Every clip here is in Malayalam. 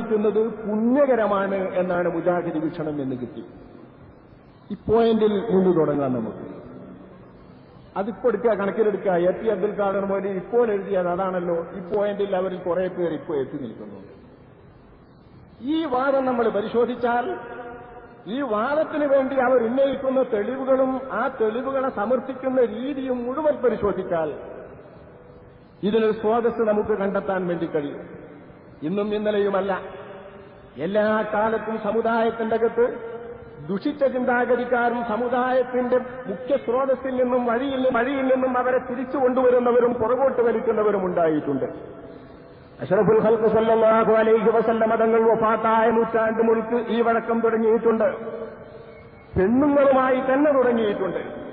ക്കുന്നത് പുണ്യകരമാണ് എന്നാണ് മുജാഹിദ് വീക്ഷണം എന്ന് കിട്ടി. പോയിന്റിൽ നിന്ന് തുടങ്ങാം നമുക്ക്. അതിപ്പോ എടുക്കുക കണക്കിലെടുക്കുക. എ പി അബ്ദുൽ ഖാദർ മോദി ഇപ്പോൾ എഴുതിയത് അതാണല്ലോ. ഈ പോയിന്റിൽ അവരിൽ കുറെ പേർ ഇപ്പോൾ എത്തി നിൽക്കുന്നു. ഈ വാദം നമ്മൾ പരിശോധിച്ചാൽ ഈ വാദത്തിന് വേണ്ടി അവർ ഉന്നയിക്കുന്ന തെളിവുകളും ആ തെളിവുകളെ സമർത്ഥിക്കുന്ന രീതിയും മുഴുവൻ പരിശോധിച്ചാൽ ഇതിനൊരു സ്രോതസ് നമുക്ക് കണ്ടെത്താൻ വേണ്ടി കഴിയും. ഇന്നും ഇന്നലെയുമല്ല. എല്ലാ കാലത്തും സമുദായത്തിന്റെ അകത്ത് ദുഷിച്ച ചിന്താഗതിക്കാരും സമുദായത്തിന്റെ മുഖ്യ സ്രോതസ്സിൽ നിന്നും വഴിയിൽ നിന്നും വഴിയിൽ നിന്നും അവരെ തിരിച്ചു കൊണ്ടുവരുന്നവരും പുറകോട്ട് വലിക്കുന്നവരും ഉണ്ടായിട്ടുണ്ട്. അഷറഫുൽ ഹൽക്ക് സല്ലല്ലാഹു അലൈഹി വസല്ലമ മതങ്ങൾ ഒഫാത്തായ നൂറ്റാണ്ട് മുഴുക്ക് ഈ വഴക്കം തുടങ്ങിയിട്ടുണ്ട്. പെണ്ണുങ്ങളുമായി തന്നെ തുടങ്ങിയിട്ടുണ്ട്.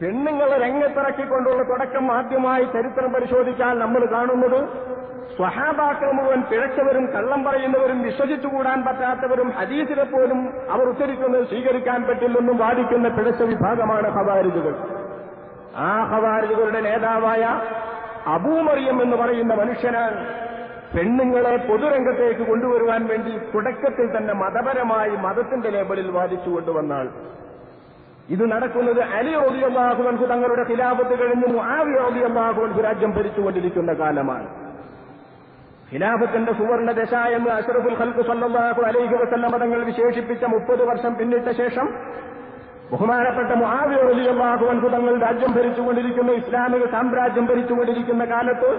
പെണ്ണുങ്ങളെ രംഗത്തിറക്കിക്കൊണ്ടുള്ള തുടക്കം ആദ്യമായി ചരിത്രം പരിശോധിച്ചാൽ നമ്മൾ കാണുന്നത് സ്വഹാബാക്കൾ മുഴുവൻ പിഴച്ചവരും കള്ളം പറയുന്നവരും വിശ്വസിച്ചുകൂടാൻ പറ്റാത്തവരും ഹദീസിനെ പോലും അവർ ഉച്ചരിക്കുന്നത് സ്വീകരിക്കാൻ പറ്റില്ലെന്നും വാദിക്കുന്ന പിഴച്ച വിഭാഗമാണ് ഹവാരിജുകൾ ആ ഹവാരിജുകളുടെ നേതാവായ അബൂമറിയം എന്ന് പറയുന്ന മനുഷ്യനാണ് പെണ്ണുങ്ങളെ പൊതുരംഗത്തേക്ക് കൊണ്ടുവരുവാൻ വേണ്ടി തുടക്കത്തിൽ തന്നെ മതപരമായി മതത്തിന്റെ ലേബലിൽ വാദിച്ചു കൊണ്ടുവന്നാൾ ഇത് നടക്കുന്നത് അലി റോദിയല്ലാഹുവൻഹു തങ്ങളുടെ ഖിലാഫത്ത് കഴിഞ്ഞ് മുആവി റോദിയല്ലാഹുവൻഹു രാജ്യം ഭരിച്ചുകൊണ്ടിരിക്കുന്ന കാലമാണ്. ഖിലാഫത്തിന്റെ സുവർണ ദശ എന്ന് അഷറഫുൽ ഖൽഖ് സല്ലല്ലാഹു അലൈഹി വസല്ലം തങ്ങൾ വിശേഷിപ്പിച്ച മുപ്പത് വർഷം പിന്നിട്ട ശേഷം ബഹുമാനപ്പെട്ട മുആവി റളിയല്ലാഹുവൻഹു തങ്ങൾ രാജ്യം ഭരിച്ചുകൊണ്ടിരിക്കുന്ന ഇസ്ലാമിക സാമ്രാജ്യം ഭരിച്ചുകൊണ്ടിരിക്കുന്ന കാലത്ത്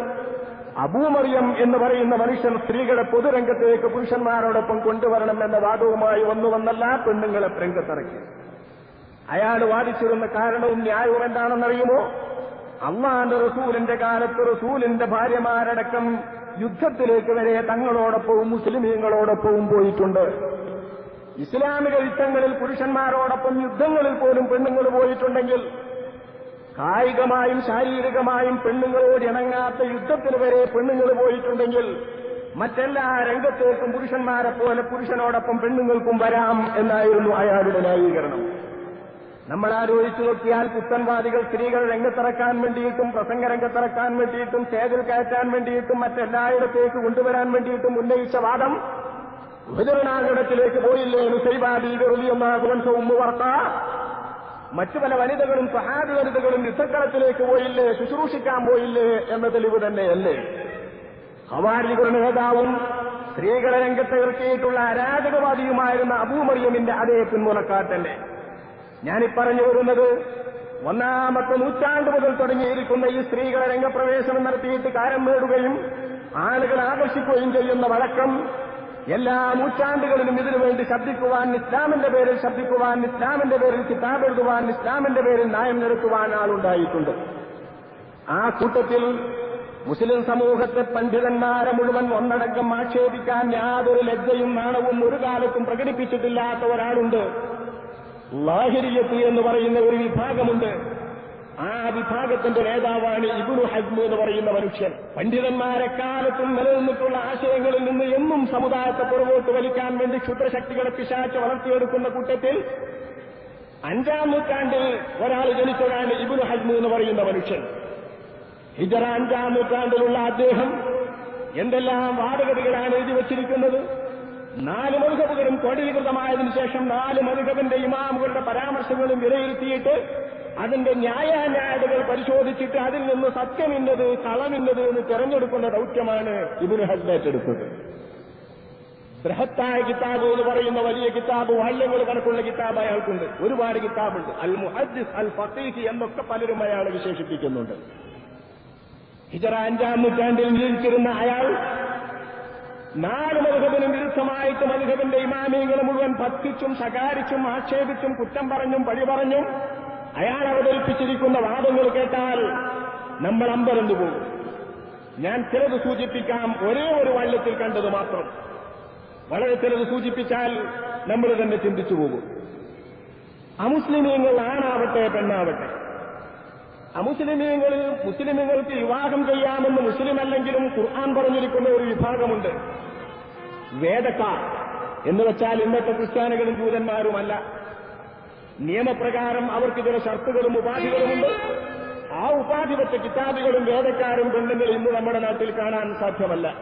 അബൂമറിയം എന്ന് പറയുന്ന മനുഷ്യൻ സ്ത്രീകളെ പൊതുരംഗത്തേക്ക് പുരുഷന്മാരോടൊപ്പം കൊണ്ടുവരണം എന്ന വാദവുമായി വന്നു വന്നല്ല പെണ്ണുങ്ങളെ രംഗത്തിറക്കി അയാൾ വാദിച്ചിരുന്ന കാരണവും ന്യായവും എന്താണെന്നറിയുമോ? അള്ളാന്റെ റസൂലിന്റെ കാലത്ത് റസൂലിന്റെ ഭാര്യമാരടക്കം യുദ്ധത്തിലേക്ക് വരെ തങ്ങളോടൊപ്പവും മുസ്ലിമീങ്ങളോടൊപ്പവും പോയിട്ടുണ്ട്. ഇസ്ലാമിക യുദ്ധങ്ങളിൽ പുരുഷന്മാരോടൊപ്പം യുദ്ധങ്ങളിൽ പോലും പെണ്ണുങ്ങൾ പോയിട്ടുണ്ടെങ്കിൽ കായികമായും ശാരീരികമായും പെണ്ണുങ്ങളോട് ഇണങ്ങാത്ത യുദ്ധത്തിന് വരെ പെണ്ണുങ്ങൾ പോയിട്ടുണ്ടെങ്കിൽ മറ്റെല്ലാ രംഗത്തേക്കും പുരുഷന്മാരെ പോലെ പുരുഷനോടൊപ്പം പെണ്ണുങ്ങൾക്കും വരാം എന്നായിരുന്നു അയാളുടെ ന്യായീകരണം. നമ്മൾ ആലോചിച്ചു നോക്കിയാൽ പുത്തൻവാദികൾ സ്ത്രീകൾ രംഗത്തിറക്കാൻ വേണ്ടിയിട്ടും പ്രസംഗ രംഗത്തിറക്കാൻ വേണ്ടിയിട്ടും ചേതൽ കയറ്റാൻ വേണ്ടിയിട്ടും മറ്റെല്ലായിടത്തേക്ക് കൊണ്ടുവരാൻ വേണ്ടിയിട്ടും ഉന്നയിച്ച വാദം ഉപചരണാകടത്തിലേക്ക് പോയില്ലേ നുസൈബാദി വെറുതിയൊന്നാകുവൻ വർത്ത. മറ്റു പല വനിതകളും സഹാബി വനിതകളും യുദ്ധക്കളത്തിലേക്ക് പോയില്ലേ ശുശ്രൂഷിക്കാൻ പോയില്ലേ എന്ന തെളിവ് തന്നെയല്ലേ? ഹവാരികളുടെ നേതാവും സ്ത്രീകളെ രംഗത്ത് ഇറക്കിയിട്ടുള്ള അരാജകവാദിയുമായിരുന്ന അബൂമറിയമിന്റെ അതേ പിന്മുറക്കാട്ടല്ലേ ഞാനീ പറഞ്ഞു വരുന്നത് ഒന്നാമത്തെ നൂറ്റാണ്ട് മുതൽ തുടങ്ങിയിരിക്കുന്ന ഈ സ്ത്രീകളെ രംഗപ്രവേശനം നടത്തിയിട്ട് കാരം നേടുകയും ആളുകൾ ആകർഷിക്കുകയും ചെയ്യുന്ന വഴക്കം എല്ലാ നൂറ്റാണ്ടുകളിലും ഇതിനുവേണ്ടി ശബ്ദിക്കുവാൻ ഇസ്ലാമിന്റെ പേരിൽ ശബ്ദിക്കുവാൻ ഇസ്ലാമിന്റെ പേരിൽ കിതാബ് എഴുതുവാൻ ഇസ്ലാമിന്റെ പേരിൽ ന്യായം നിരത്തുവാൻ ആളുണ്ടായിട്ടുണ്ട്. ആ കൂട്ടത്തിൽ മുസ്ലിം സമൂഹത്തെ പണ്ഡിതന്മാരെ മുഴുവൻ ഒന്നടക്കം ആക്ഷേപിക്കാൻ യാതൊരു ലജ്ജയും നാണവും ഒരു കാലത്തും പ്രകടിപ്പിച്ചിട്ടില്ലാത്ത ഒരാളുണ്ട്. ലാഹിരിയത്ത് എന്ന് പറയുന്ന ഒരു വിഭാഗമുണ്ട്. ആ വിഭാഗത്തിന്റെ നേതാവാണ് ഇബുനു ഹജ്മു എന്ന് പറയുന്ന മനുഷ്യൻ. പണ്ഡിതന്മാരെ കാലത്തും നിലനിന്നിട്ടുള്ള ആശയങ്ങളിൽ നിന്ന് എന്നും സമുദായത്തെ പുറകോട്ട് വലിക്കാൻ വേണ്ടി ക്ഷുദ്രശക്തികളെ പിശാച്ച് വളർത്തിയെടുക്കുന്ന കൂട്ടത്തിൽ അഞ്ചാം നൂറ്റാണ്ടിൽ ഒരാൾ ജനിച്ചതാണ് ഇബുനു ഹജ്മു എന്ന് പറയുന്ന മനുഷ്യൻ. ഹിജറ അഞ്ചാം നൂറ്റാണ്ടിലുള്ള അദ്ദേഹം എന്തെല്ലാം വാദഗതികളാണ് എഴുതി വച്ചിരിക്കുന്നത്? നാല് മധുഹബുകളും കോടീകൃതമായതിനു ശേഷം നാല് മധുഹബിന്റെ ഇമാമുകളുടെ പരാമർശങ്ങളും വിലയിരുത്തിയിട്ട് അതിന്റെ ന്യായാന്യായതകൾ പരിശോധിച്ചിട്ട് അതിൽ നിന്ന് സത്യമിന്നത് കളമിന്നത് എന്ന് തെരഞ്ഞെടുക്കുന്ന ദൗത്യമാണ് ഇബിന് ഹസ്ബേറ്റെടുത്തത് ബൃഹത്തായ കിതാബ് എന്ന് പറയുന്ന വലിയ കിതാബ് വാല്യങ്ങൾ കണക്കുള്ള കിതാബ് അയാൾക്കുണ്ട്. ഒരുപാട് കിതാബുണ്ട്. അൽ മുഹദ്ദിസ് അൽ ഫഖീഹി എന്നൊക്കെ പലരും അയാളെ വിശേഷിപ്പിക്കുന്നുണ്ട്. ഹിജറ അഞ്ചാം നൂറ്റാണ്ടിൽ ജീവിച്ചിരുന്ന അയാൾ നാല് മധുഹബിനും വിരുദ്ധമായിട്ട് മധുഹബിന്റെ ഇമാമിയങ്ങളെ മുഴുവൻ ഭക്തിച്ചും ശകാരിച്ചും ആക്ഷേപിച്ചും കുറ്റം പറഞ്ഞും പഴി പറഞ്ഞും അയാൾ അവതരിപ്പിച്ചിരിക്കുന്ന വാദങ്ങൾ കേട്ടാൽ നമ്മൾ അമ്പരന്നു പോകും. ഞാൻ ചിലത് സൂചിപ്പിക്കാം ഒരേ ഒരു വള്ളത്തിൽ കണ്ടത് മാത്രം. വളരെ ചിലത് സൂചിപ്പിച്ചാൽ നമ്മൾ തന്നെ ചിന്തിച്ചു പോകും. അമുസ്ലിമീങ്ങൾ ആണാവട്ടെ പെണ്ണാവട്ടെ. അമുസ്ലിമീങ്ങൾ മുസ്ലിമുകൾക്ക് വിവാഹം ചെയ്യാമെന്ന് മുസ്ലിം അല്ലെങ്കിലും ഖുർആൻ പറഞ്ഞിരിക്കുന്ന ഒരു വിഭാഗമുണ്ട്. വേദക്കാർ. എന്ന് വെച്ചാൽ ഇന്നത്തെ ക്രിസ്ത്യാനികളും ജൂതന്മാരുമല്ല നിയമപ്രകാരം അവർക്ക് ചില ഷർത്തുകളും ഉപാധികളുമുണ്ട്. ആ ഉപാധി വെച്ച കിതാബികളും വേദക്കാരും പെണ്ണുങ്ങളും ഇന്ന് നമ്മുടെ നാട്ടിൽ കാണാൻ സാധ്യമല്ല.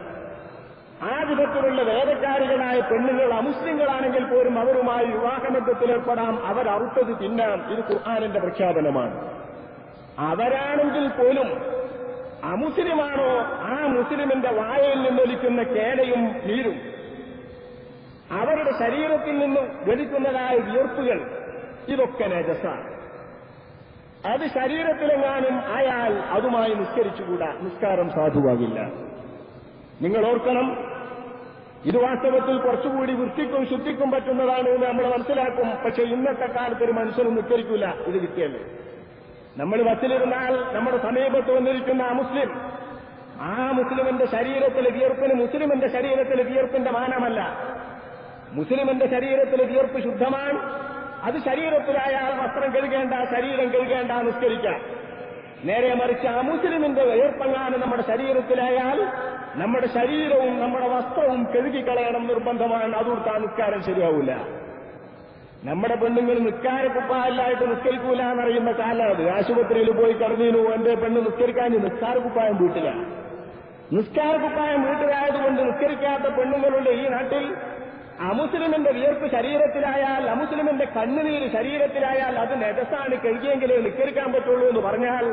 ആ വിധത്തിലുള്ള വേദക്കാരികളായ പെണ്ണുങ്ങൾ അമുസ്ലിങ്ങളാണെങ്കിൽ പോലും അവരുമായി വിവാഹബന്ധത്തിലേർപ്പെടാം. അവരറുത്തത് തിന്നാം. ഇത് ഖുർആാനിന്റെ പ്രഖ്യാപനമാണ്. അവരാണെങ്കിൽ പോലും അമുസ്ലിമാണോ? ആ മുസ്ലിമിന്റെ വായയിൽ നിന്നൊലിക്കുന്ന കേടയും തീരും അവരുടെ ശരീരത്തിൽ നിന്നും ഗതിക്കുന്നതായ വിയർപ്പുകൾ ഇതൊക്കെ നജസാണ് അത് ശരീരത്തിലെങ്ങാനും അയാൾ അതുമായി നിസ്കരിച്ചുകൂടാ. നിസ്കാരം സാധുവാകില്ല. നിങ്ങൾ ഓർക്കണം ഇത് വാസ്തവത്തിൽ കുറച്ചുകൂടി വൃത്തിക്കും ശുദ്ധിക്കും പറ്റുന്നതാണ് എന്ന് നമ്മൾ മനസ്സിലാക്കും. പക്ഷെ ഇന്നത്തെ കാലത്ത് ഒരു മനുഷ്യനും നിസ്കരിക്കില്ല ഇത് കിട്ടിയല്ലേ? നമ്മൾ ബസ്സിലിരുന്നാൽ നമ്മുടെ സമീപത്ത് വന്നിരിക്കുന്ന ആ മുസ്ലിം ആ മുസ്ലിമിന്റെ ശരീരത്തിലെ വിയർപ്പിന് മുസ്ലിമിന്റെ ശരീരത്തിലെ വിയർപ്പിന്റെ മാനമല്ല. മുസ്ലിമിന്റെ ശരീരത്തിലെ വിയർപ്പ് ശുദ്ധമാണ്. അത് ശരീരത്തിലായാൽ വസ്ത്രം കഴുകേണ്ട ശരീരം കഴുകേണ്ട നിസ്കരിക്കാം. നേരെ മറിച്ച് ആ മുസ്ലിമിന്റെ വിയർപ്പങ്ങാനും നമ്മുടെ ശരീരത്തിലായാൽ നമ്മുടെ ശരീരവും നമ്മുടെ വസ്ത്രവും കഴുകിക്കളയണം നിർബന്ധമാണ്. അതുകൊണ്ട് ആ നിസ്കാരം ശരിയാവില്ല നമ്മുടെ പെണ്ണുങ്ങൾ നിസ്കാര കുപ്പായല്ലായിട്ട് നിസ്കരിക്കൂല എന്നറിയുന്ന കാലം അത്. ആശുപത്രിയിൽ പോയി കടന്നിരുന്നു എന്റെ പെണ്ണ് നിസ്കരിക്കാൻ നിസ്കാര കുപ്പായം വീട്ടില നിസ്കാര കുപ്പായം വീട്ടിലായതുകൊണ്ട് നിസ്കരിക്കാത്ത പെണ്ണുങ്ങളുണ്ട് ഈ നാട്ടിൽ. അമുസ്ലിമിന്റെ വിയർപ്പ് ശരീരത്തിലായാൽ അമുസ്ലിമിന്റെ കണ്ണുനീര് ശരീരത്തിലായാൽ അത് നെജസാണ് കഴുകിയെങ്കിലേ നിസ്കരിക്കാൻ പറ്റുള്ളൂ എന്ന് പറഞ്ഞാൽ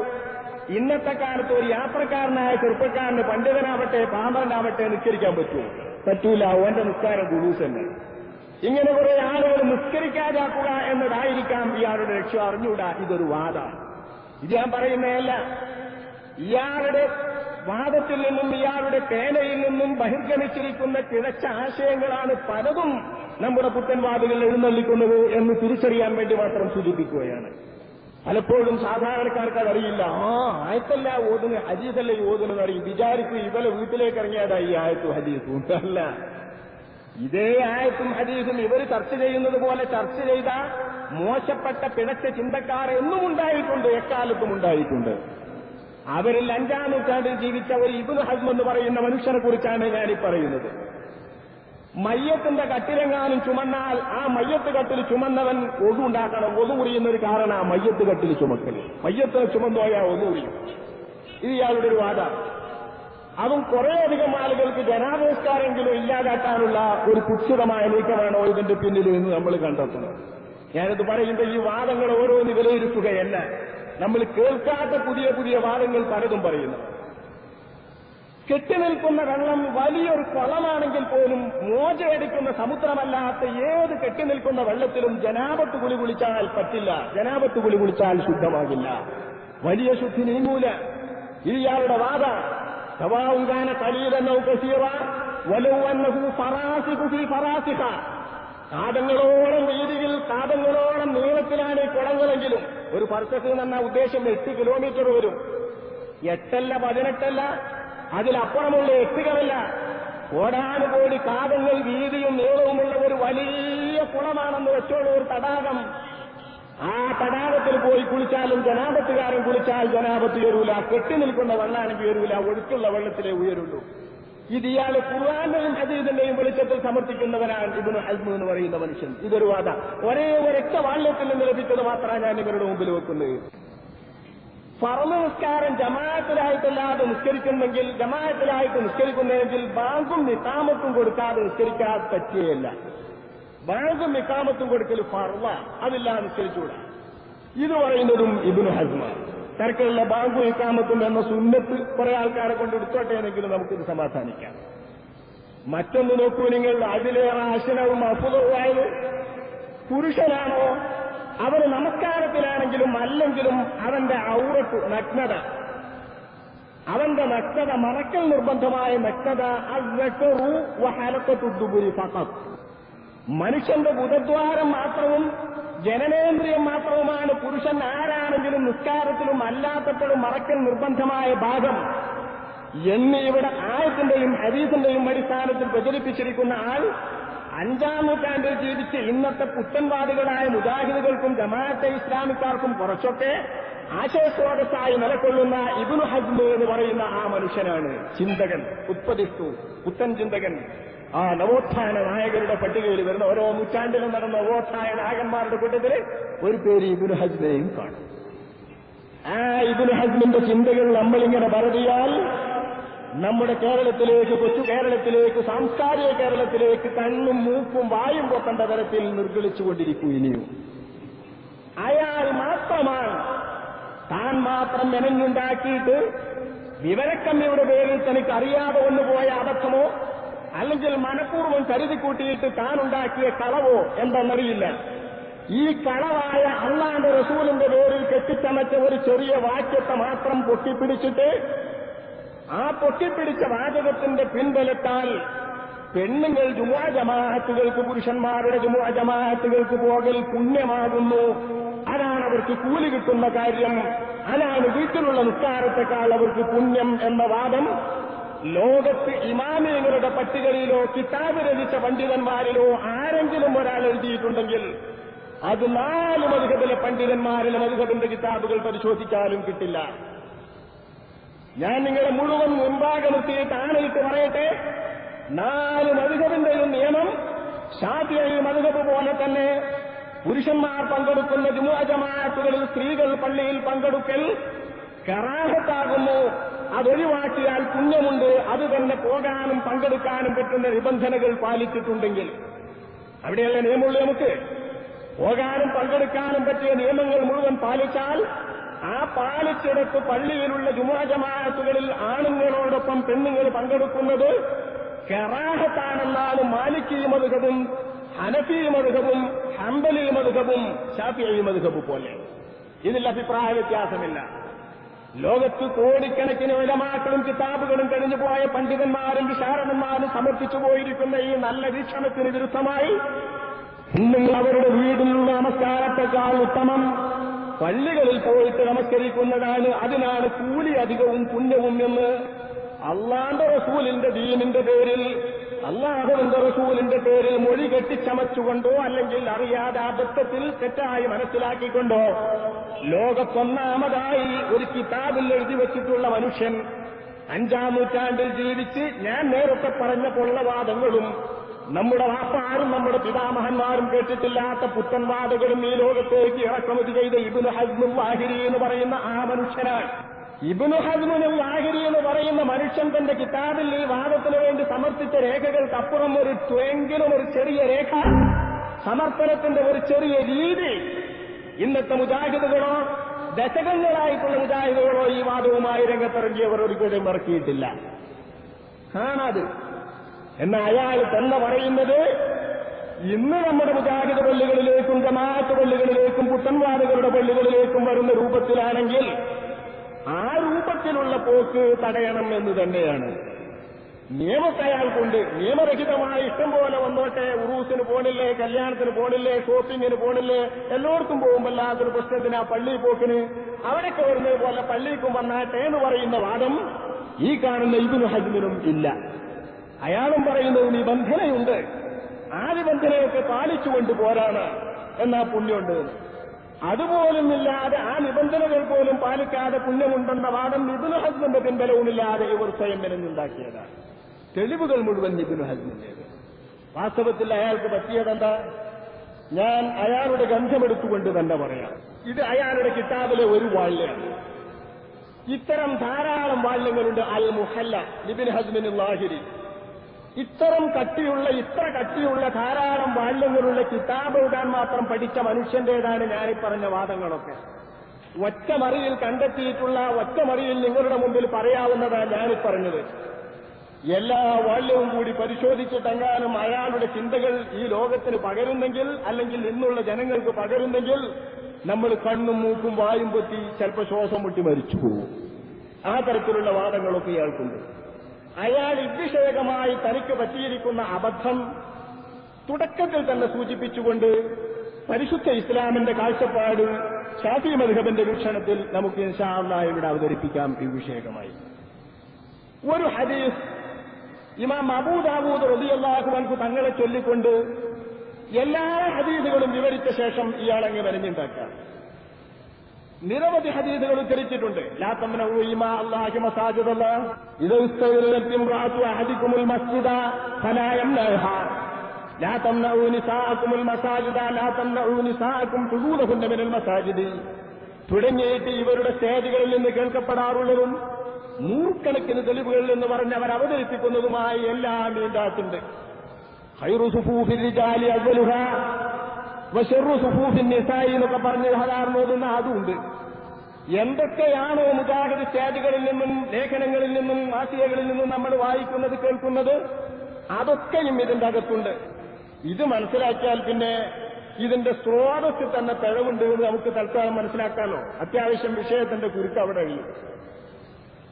ഇന്നത്തെ കാലത്ത് ഒരു യാത്രക്കാരനായ ചെറുപ്പക്കാരന് പണ്ഡിതനാവട്ടെ പാമ്പനാവട്ടെ നിസ്കരിക്കാൻ പറ്റൂ. പറ്റൂല. ഓന്റെ നിസ്കാരം ഗുളൂസ് തന്നെ. ഇങ്ങനെ കുറെ ആളുകൾ നിസ്കരിക്കാതാക്കുക എന്നതായിരിക്കാം ഇയാളുടെ ലക്ഷ്യം. അറിഞ്ഞുകൂടാ ഇതൊരു വാദമാണ് ഇത് ഞാൻ പറയുന്നതല്ല. ഇയാളുടെ വാദത്തിൽ നിന്നും ഇയാളുടെ പേനയിൽ നിന്നും ബഹിർഗമിച്ചിരിക്കുന്ന കിഴച്ച ആശയങ്ങളാണ് പലതും നമ്മുടെ പുത്തൻവാദികൾ എഴുന്നള്ളിക്കുന്നത് എന്ന് തിരിച്ചറിയാൻ വേണ്ടി മാത്രം സൂചിപ്പിക്കുകയാണ്. പലപ്പോഴും സാധാരണക്കാർക്ക് അതറിയില്ല. ആ ആയത്തല്ല ഓതുന്നത് ഹജീസല്ല ഈ ഓതുന്നത് അറിയും വിചാരിക്കും ഇവലെ വീട്ടിലേക്ക് ഇറങ്ങിയതായി ആയത്തും ഹജീസും അല്ല. ഇതേ ആയത്തും ഹദീസും ഇവർ ചർച്ച ചെയ്യുന്നത് പോലെ ചർച്ച ചെയ്ത മോശപ്പെട്ട പിഴച്ച ചിന്തക്കാർ എന്നും ഉണ്ടായിട്ടുണ്ട് എക്കാലത്തും ഉണ്ടായിട്ടുണ്ട്. അവരിൽ അഞ്ചാം നൂറ്റാണ്ടിൽ ജീവിച്ച ഒരു ഇബുൽ ഹസ്മ എന്ന് പറയുന്ന മനുഷ്യനെ കുറിച്ചാണ് ഞാനീ പറയുന്നത്. മയ്യത്തിന്റെ കട്ടിലെങ്ങാനും ചുമന്നാൽ ആ മയ്യത്ത് കട്ടിൽ ചുമന്നവൻ ഒതു ഉണ്ടാക്കണം. ഒതു മുറിയുന്ന ഒരു കാരണം ആ മയ്യത്ത് കട്ടിൽ ചുമക്കൽ മയ്യത്ത് ചുമന്നോയാ ഒതു മുറിയും. ഇത് ഇയാളുടെ ഒരു വാദമാണ്. അതും കുറേയധികം ആളുകൾക്ക് ജനാധിപസ്കാരെങ്കിലും ഇല്ലാതാക്കാനുള്ള ഒരു കുക്ഷിതമായ നീക്കമാണോ ഇതിന്റെ പിന്നിൽ എന്ന് നമ്മൾ കണ്ടെത്തുന്നത് ഞാനിത് പറയുമ്പോൾ ഈ വാദങ്ങൾ ഓരോന്ന് വിലയിരുത്തുകയല്ല. നമ്മൾ കേൾക്കാത്ത പുതിയ പുതിയ വാദങ്ങൾ പലതും പറയുന്നു. കെട്ടിനിൽക്കുന്ന വെള്ളം വലിയൊരു കുളമാണെങ്കിൽ പോലും മോചയടിക്കുന്ന സമുദ്രമല്ലാത്ത ഏത് കെട്ടിനിൽക്കുന്ന വെള്ളത്തിലും ജനാപത്ത് കുളി കുളിച്ചാൽ പറ്റില്ല. ജനാപത്ത് കുളി കുളിച്ചാൽ ശുദ്ധമാകില്ല. വലിയ ശുദ്ധി നീങ്ങൂല. ഇയാളുടെ വാദ സവാവുകാന കലീലെന്നോ കസീറ വലുവന്നഹു ഫറാസിഖു ഫീ ഫറാസിഖ. കാതങ്ങളോളം വീതിയിൽ കാതങ്ങളോളം നീളത്തിലാണ് കുളങ്ങളെങ്കിലും. ഒരു പർച്ചസ് എന്ന ഉദ്ദേശം എട്ട് കിലോമീറ്റർ വരും. എട്ടല്ല പതിനെട്ടല്ല അതിലപ്പുറമുള്ള എട്ടുകളല്ല. കോടാനുകോടി കാതങ്ങൾ വീതിയും നീളവുമുള്ള ഒരു വലിയ കുളമാണെന്ന് വെച്ചോളൂ ഒരു തടാകം. ആ തടാകത്തിൽ പോയി കുളിച്ചാലും ജനാപത്തുകാരൻ കുളിച്ചാൽ ജനാപത്ത് ഉയരൂല കെട്ടി നിൽക്കുന്ന വെള്ളമാണെങ്കിൽ ഉയരൂല ഒഴുക്കുള്ള വെള്ളത്തിലേ ഉയരുള്ളൂ. ഇത് ഇയാൾ ഖുർആാന്റെയും ഹദീദിന്റെയും വെളിച്ചത്തിൽ സമർപ്പിക്കുന്നവനാണ് ഇബിന് അൽമു എന്ന് പറയുന്ന മനുഷ്യൻ. ഇതൊരു വാദ. ഒരേ ഒരൊറ്റ വാള്യത്തിൽ നിന്ന് ലഭിച്ചത് മാത്രമാണ് ഞാൻ ഇവരുടെ മുമ്പിൽ വെക്കുന്നത്. ഫറമ നിസ്കാരം ജമാഅത്തിലായിട്ടല്ലാതെ നിസ്കരിക്കുന്നെങ്കിൽ ജമാഅത്തിലായിട്ട് നിസ്കരിക്കുന്നെങ്കിൽ ബാങ്കും നിസാമത്തും കൊടുക്കാതെ നിസ്കരിക്കാതെ പറ്റുകയല്ല. ബാങ്കും നിക്കാമത്തും കൊടുക്കൽ ഫർവ അതില്ല അനുസരിച്ചുകൂടാ ഇത് പറയുന്നതും ഇബിന് ഹസ്മാണ് തിരക്കുള്ള ബാങ്കും ഇക്കാമത്തും എന്ന സുന്നത്ത് കുറെ ആൾക്കാരെ കൊണ്ട് എടുത്തോട്ടെ എന്നെങ്കിലും നമുക്കിത് സമാധാനിക്കാം. മറ്റൊന്ന് നോക്കൂ നിങ്ങൾ അതിലേറെ അശനവും അസുഖവുമായത് പുരുഷനാണോ? അവന് നമസ്കാരത്തിലാണെങ്കിലും അല്ലെങ്കിലും അവന്റെ ഔറത്ത് നഗ്നത. അവന്റെ നഗ്നത മറക്കൽ നിർബന്ധമായ നഗ്നത. ഹലക്കത്തുദ്ദുബുരി ഫഖത്ത് മനുഷ്യന്റെ ബുധദ്വാരം മാത്രവും ജനനേന്ദ്രിയം മാത്രവുമാണ് പുരുഷൻ ആരാണെങ്കിലും നിസ്കാരത്തിലും അല്ലാത്തപ്പോഴും മറക്കൽ നിർബന്ധമായ ഭാഗം. എന്ന് ഇവിടെ ആയത്തിന്റെയും ഹരീസിന്റെയും അടിസ്ഥാനത്തിൽ പ്രചരിപ്പിച്ചിരിക്കുന്ന ആൾ അഞ്ചാം നൂറ്റാണ്ടിൽ ജീവിച്ച് ഇന്നത്തെ പുത്തൻവാദികളായ മുജാഹിദുകൾക്കും ജമാഅത്തെ ഇസ്ലാമിക്കാർക്കും കുറച്ചൊക്കെ ആശയസ്രോതസ്സായി നിലകൊള്ളുന്ന ഇബുനു ഹജ്മ് എന്ന് പറയുന്ന ആ മനുഷ്യനാണ് ചിന്തകൻ ഉത്പതിസ്തു പുത്തൻ ചിന്തകൻ ആ നവോത്ഥാന നായകരുടെ പട്ടികയിൽ വരുന്ന ഓരോ നൂറ്റാണ്ടിലും നടന്ന നവോത്ഥാന നായകന്മാരുടെ കൂട്ടത്തിൽ ഒരു പേര് ഇബുൽ ഹസ്ബയും കാണും. ആ ഇബുൽ ഹസ്ബിന്റെ ചിന്തകൾ നമ്മളിങ്ങനെ പറഞ്ഞാൽ നമ്മുടെ കേരളത്തിലേക്ക് കൊച്ചു കേരളത്തിലേക്ക് സാംസ്കാരിക കേരളത്തിലേക്ക് കണ്ണും മൂക്കും വായും പൊത്തേണ്ട തരത്തിൽ നിർഗളിച്ചുകൊണ്ടിരിക്കൂ ഇനിയും. അയാൾ മാത്രമാണ്. താൻ മാത്രം മെനഞ്ഞുണ്ടാക്കിയിട്ട് വിവരക്കമ്മിയുടെ പേരിൽ തനിക്ക് അറിയാതെ കൊണ്ടുപോയ അബദ്ധമോ അല്ലെങ്കിൽ മനഃപൂർവം കരുതി കൂട്ടിയിട്ട് താനുണ്ടാക്കിയ കളവോ എന്തെന്നറിയില്ല. ഈ കളവായ അള്ളാന്റെ റസൂലിന്റെ പേരിൽ കെട്ടിച്ചമച്ച ഒരു ചെറിയ വാക്യത്തെ മാത്രം പൊട്ടിപ്പിടിച്ചിട്ട് ആ പൊട്ടിപ്പിടിച്ച വാചകത്തിന്റെ പിൻബലത്താൽ പെണ്ണുങ്ങൾ ജുമാ ജമാഅത്തുകൾക്ക് പുരുഷന്മാരുടെ ജുമാ ജമാഅത്തുകൾക്ക് പോകൽ പുണ്യമാകുന്നു. അതാണ് അവർക്ക് കൂലി കിട്ടുന്ന കാര്യം. അതാണ് വീട്ടിലുള്ള നിസ്കാരത്തെക്കാൾ അവർക്ക് പുണ്യം എന്ന വാദം. ലോകത്ത് ഇമാമിയങ്ങളുടെ പട്ടികയിലോ കിതാബ് രചിച്ച പണ്ഡിതന്മാരിലോ ആരെങ്കിലും ഒരാൾ എഴുതിയിട്ടുണ്ടെങ്കിൽ അത് നാല് മധുഹബിലെ പണ്ഡിതന്മാരിലെ മധുഹബിന്റെ കിതാബുകൾ പരിശോധിച്ചാലും കിട്ടില്ല. ഞാൻ നിങ്ങളെ മുഴുവൻ മുൻപാകെ നിർത്തിയിട്ട് ആണയിട്ട് പറയട്ടെ? നാല് മധുഹബിന്റെയും നിയമം ഷാഫിയായി മധുഹബ് പോലെ തന്നെ പുരുഷന്മാർ പങ്കെടുക്കുന്ന ജുമുഅ ജമാഅത്തുകളിൽ സ്ത്രീകൾ പള്ളിയിൽ പങ്കെടുക്കൽ കറാഹത്താകുന്നു. അതൊഴിവാക്കിയാൽ പുണ്യമുണ്ട്. അത് തന്നെ പോകാനും പങ്കെടുക്കാനും പറ്റുന്ന നിബന്ധനകൾ പാലിച്ചിട്ടുണ്ടെങ്കിൽ അവിടെയല്ല നിയമമുള്ളൂ നമുക്ക് പോകാനും പങ്കെടുക്കാനും പറ്റിയ നിയമങ്ങൾ മുഴുവൻ പാലിച്ചാൽ ആ പാലിച്ചെടുത്ത് പള്ളിയിലുള്ള ജുമാ ജമാഅത്തുകളിൽ ആണുങ്ങളോടൊപ്പം പെണ്ണുങ്ങൾ പങ്കെടുക്കുന്നത് കറാഹത്താണെന്നാണ് മാലിക്കി മതുകവും ഹനഫി മതുകവും ഹംബലി മതുകവും ഷാഫി മതുകവ് പോലെ. ഇതിൽ അഭിപ്രായ വ്യത്യാസമില്ല. ലോകത്ത് കോടിക്കണക്കിന് ഉലമാക്കളും കിതാബുകളും കഴിഞ്ഞു പോയ പണ്ഡിതന്മാരും വിശാരണന്മാരും സമർപ്പിച്ചു പോയിരിക്കുന്ന ഈ നല്ല വീക്ഷണത്തിന് വിരുദ്ധമായി നിങ്ങൾ അവരുടെ വീടിലുള്ള നമസ്കാരത്തെക്കാൾ ഉത്തമം പള്ളികളിൽ പോയിട്ട് നമസ്കരിക്കുന്നതാണ് അതിനാണ് കൂലി അധികവും പുണ്യവും എന്ന് അള്ളാന്റെ റസൂലിന്റെ ദീനിന്റെ പേരിൽ അള്ളാഹുവിന്റെ റസൂലിന്റെ പേരിൽ മൊഴി കെട്ടിച്ചമച്ചുകൊണ്ടോ അല്ലെങ്കിൽ അറിയാതെ അബദ്ധത്തിൽ തെറ്റായി മനസ്സിലാക്കിക്കൊണ്ടോ? ലോകത്തൊന്നാമതായി ഒരു കിതാബിൽ എഴുതി വെച്ചിട്ടുള്ള മനുഷ്യൻ അഞ്ചാം നൂറ്റാണ്ടിൽ ജീവിച്ച് ഞാൻ നേരത്തെ പറഞ്ഞ പൊള്ളവാദങ്ങളും നമ്മുടെ വാപ്പാരും നമ്മുടെ പിതാമഹന്മാരും കേട്ടിട്ടില്ലാത്ത പുത്തൻവാദകളും ഈ ലോകത്തേക്ക് ഇറക്കുമതി ചെയ്ത ഇബുൽ ഹസ്മുൽ വാഹിരി എന്ന് പറയുന്ന ആ മനുഷ്യനാണ്. ഇബിനു ഹസ്മുനും വാഹിരി എന്ന് പറയുന്ന മനുഷ്യൻ തന്റെ കിതാബിൽ ഈ വാദത്തിന് വേണ്ടി സമർപ്പിച്ച രേഖകൾക്കപ്പുറം ഒരു ട്വെങ്കിലും ഒരു ചെറിയ രേഖ സമർപ്പണത്തിന്റെ ഒരു ചെറിയ രീതി. ഇന്നത്തെ മുജാഹിദുകളോ ദശകങ്ങളായിട്ടുള്ള മുജാഹിദുകളോ ഈ വാദവുമായി രംഗത്തിറങ്ങിയവർ ഒരിക്കലും ഇറക്കിയിട്ടില്ല കാണാത് എന്ന അയാൾ തന്നെ പറയുന്നത് ഇന്ന് നമ്മുടെ മുജാഹിദ് പള്ളികളിലേക്കും ജമാഅത്ത് പള്ളികളിലേക്കും പുത്തൻവാദികളുടെ പള്ളികളിലേക്കും വരുന്ന രൂപത്തിലാണെങ്കിൽ ആ രൂപത്തിലുള്ള പോക്ക് തടയണം എന്ന് തന്നെയാണ്. നിയമത്തെ അയാൾക്കുണ്ട് നിയമരഹിതമായ ഇഷ്ടം പോലെ വന്നോട്ടെ. ഉറൂസിന് പോണില്ലേ കല്യാണത്തിന് പോണില്ലേ ഷോപ്പിങ്ങിന് പോണില്ലേ എല്ലായിടത്തും പോകുമ്പോൾ അല്ലാത്തൊരു പ്രശ്നത്തിന് ആ പള്ളി പോക്കിന്. അവിടെയൊക്കെ വരുന്നത് പോലെ പള്ളിക്കും വന്നാട്ടെ എന്ന് പറയുന്ന വാദം ഈ കാണുന്ന ഇബിനു ഹജ്മിനും ഇല്ല. അയാളും പറയുന്നത് നിബന്ധനയുണ്ട്. ആ നിബന്ധനയൊക്കെ പാലിച്ചുകൊണ്ട് പോരാണ്. എന്നാ പുണ്യമുണ്ട് അതുപോലും ഇല്ലാതെ ആ നിബന്ധനകൾ പോലും പാലിക്കാതെ പുണ്യമുണ്ടെന്ന വാദം നിബുനു ഹസ്ബന്റെ പിൻബലവുമില്ലാതെ ഇവർ സ്വയം മെനഞ്ഞുണ്ടാക്കിയതാണ് തെളിവുകൾ മുഴുവൻ നിബുനു ഹസ്ബന്റേത്. വാസ്തവത്തിൽ അയാൾക്ക് പറ്റിയതെന്താ? ഞാൻ അയാളുടെ ഗന്ധമെടുത്തുകൊണ്ട് തന്നെ പറയാം. ഇത് അയാളുടെ കിതാബിലെ ഒരു വാള്യാണ് ഇത്തരം ധാരാളം വാള്യങ്ങളുണ്ട് അൽ മുഹല്ല നിബിൻ ഹസ്മിൻ ലാഹിരി. ഇത്തരം കട്ടിയുള്ള ഇത്ര കട്ടിയുള്ള ധാരാളം ബാല്യങ്ങളുള്ള കിതാബ് എഴുതാൻ മാത്രം പഠിച്ച മനുഷ്യന്റേതാണ് ഞാനീ പറഞ്ഞ വാദങ്ങളൊക്കെ. ഒറ്റമറിയിൽ കണ്ടെത്തിയിട്ടുള്ള ഒറ്റമറിയിൽ നിങ്ങളുടെ മുമ്പിൽ പറയാവുന്നതാണ് ഞാനീ പറഞ്ഞത്. എല്ലാ വാല്യവും കൂടി പരിശോധിച്ചിട്ടെങ്ങാനും അയാളുടെ ചിന്തകൾ ഈ ലോകത്തിന് പകരുന്നെങ്കിൽ അല്ലെങ്കിൽ ഇന്നുള്ള ജനങ്ങൾക്ക് പകരുന്നെങ്കിൽ നമ്മൾ കണ്ണും മൂക്കും വായും പൊത്തി ചിലപ്പോൾ ശ്വാസം മുട്ടി മരിച്ചു പോകും. ആ തരത്തിലുള്ള വാദങ്ങളൊക്കെ ഇയാൾക്കുണ്ട്. അയാൾ ഇദ്വിഷയകമായി തനിക്ക് പറ്റിയിരിക്കുന്ന അബദ്ധം തുടക്കത്തിൽ തന്നെ സൂചിപ്പിച്ചുകൊണ്ട് പരിശുദ്ധ ഇസ്ലാമിന്റെ കാഴ്ചപ്പാട് ഷാഫി മധുഹബന്റെ വീക്ഷണത്തിൽ നമുക്ക് ഇൻഷാള്ള ഇവിടെ അവതരിപ്പിക്കാം ഈ വിഷയകമായി ഒരു ഹദീസ് ഇമാം അബൂദാബൂദ് റളിയല്ലാഹു അൻഹു തങ്ങളെ ചൊല്ലിക്കൊണ്ട് എല്ലാ ഹദീസുകളും വിവരിച്ച ശേഷം ഇയാളങ്ങ് വരഞ്ഞുണ്ടാക്കാം നിരവധി ഹദീസുകൾ ഉദ്ധരിച്ചിട്ടുണ്ട്. തുടങ്ങിയിട്ട് ഇവരുടെ സ്റ്റേജുകളിൽ നിന്ന് കേൾക്കപ്പെടാറുള്ളതും നൂറുകണക്കിന് തെളിവുകളിൽ എന്ന് പറഞ്ഞ് അവർ അവതരിപ്പിക്കുന്നതുമായി എല്ലാം ഇതിന്റെ വശറു സുഫൂഫിൻ നിസായി എന്നൊക്കെ പറഞ്ഞ് സാധാരണ ഓതുന്ന അതുമുണ്ട് എന്തൊക്കെയാണോ മുജാഹിദ് സ്റ്റേജുകളിൽ നിന്നും ലേഖനങ്ങളിൽ നിന്നും ആശയകളിൽ നിന്നും നമ്മൾ വായിക്കുന്നത് കേൾക്കുന്നത് അതൊക്കെയും ഇതിന്റെ അകത്തുണ്ട്. ഇത് മനസ്സിലാക്കിയാൽ പിന്നെ ഇതിന്റെ സ്രോതസ്സിൽ തന്നെ പിഴവുണ്ട് എന്ന് നമുക്ക് തൽക്കാലം മനസ്സിലാക്കാമല്ലോ അത്യാവശ്യം വിഷയത്തിന്റെ കുരുക്ക് അവിടെ കഴിയും